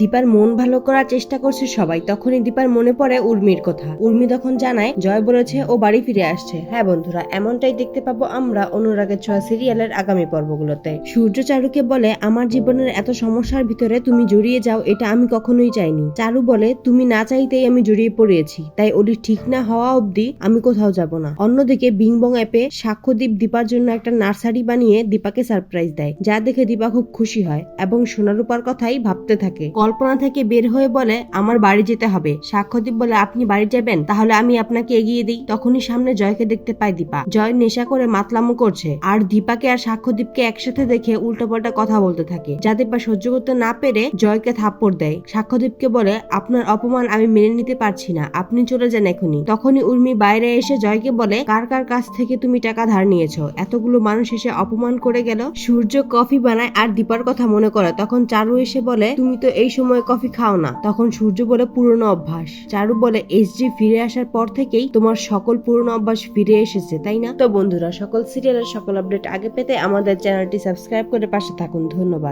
দীপার মন ভালো করার চেষ্টা করছে সবাই, তখনই দীপার মনে পড়ে উর্মির কথা। উর্মি তখন জানায়, জয় বলেছে ও বাড়ি ফিরে আসছে। হ্যাঁ বন্ধুরা, এমনটাই দেখতে পাবো আমরা অনুরাগের ছোঁয়া সিরিয়ালের আগামী পর্বগুলোতে। সূর্য চারুকে বলে, আমার জীবনের এত সমস্যার ভিতরে তুমি জড়িয়ে যাও, এটা আমি কখনোই চাইনি। চারু বলে, তুমি না চাইতেই আমি জড়িয়ে পড়েছি তাই ওলি ঠিক না হওয়া অবধি আমি কোথাও যাব না। অন্যদিকে বিংবং অ্যাপে সাক্ষ্যদীপ দীপার জন্য একটা নার্সারি বানিয়ে দীপাকে সারপ্রাইজ দেয়, যা দেখে দীপা খুব খুশি হয় এবং সোনারূপার কথাই ভাবতে থাকে। কল্পনা থেকে বের হয়ে বলে, আমার বাড়ি যেতে হবে। সাক্ষ্যদীপ বলে, আপনি বাড়ি যাবেন? তাহলে আমি আপনাকে এগিয়ে দিই। তখনই সামনে জয়কে দেখতে পায় দীপা। জয় নেশা করে মাতলামো করছে, আর দীপাকে আর সাক্ষ্যদীপকে একসাথে দেখে উল্টোপাল্টা কথা বলতে থাকে। যা দীপা সহ্য করতে না পেরে জয়কে থাপ্পড় দেয়। সাক্ষ্যদীপকে বলে, আপনার অপমান আমি মেনে নিতে পারছি না। আপনি চলে যান এখনই। তখনই উর্মি বাইরে এসে জয়কে বলে, কার কার কাছ থেকে তুমি টাকা ধার নিয়েছো? এতগুলো মানুষ এসে অপমান করে গেল? সূর্য কফি বানায় আর দীপার কথা মনে করে। তখন চারু এসে বলে, তুমি তো এই সময় কফি খাও না। তখন সূর্য বলে, পুরনো অভ্যাস। চারু বলে এসজি ফিরে আসার পর থেকেই তোমার সকল পুরনো অভ্যাস ফিরে এসেছে, তাই না? তো বন্ধুরা, সকল সিরিয়ালের সকল আপডেট আগে পেতে আমাদের চ্যানেলটি সাবস্ক্রাইব করে পাশে থাকুন। ধন্যবাদ।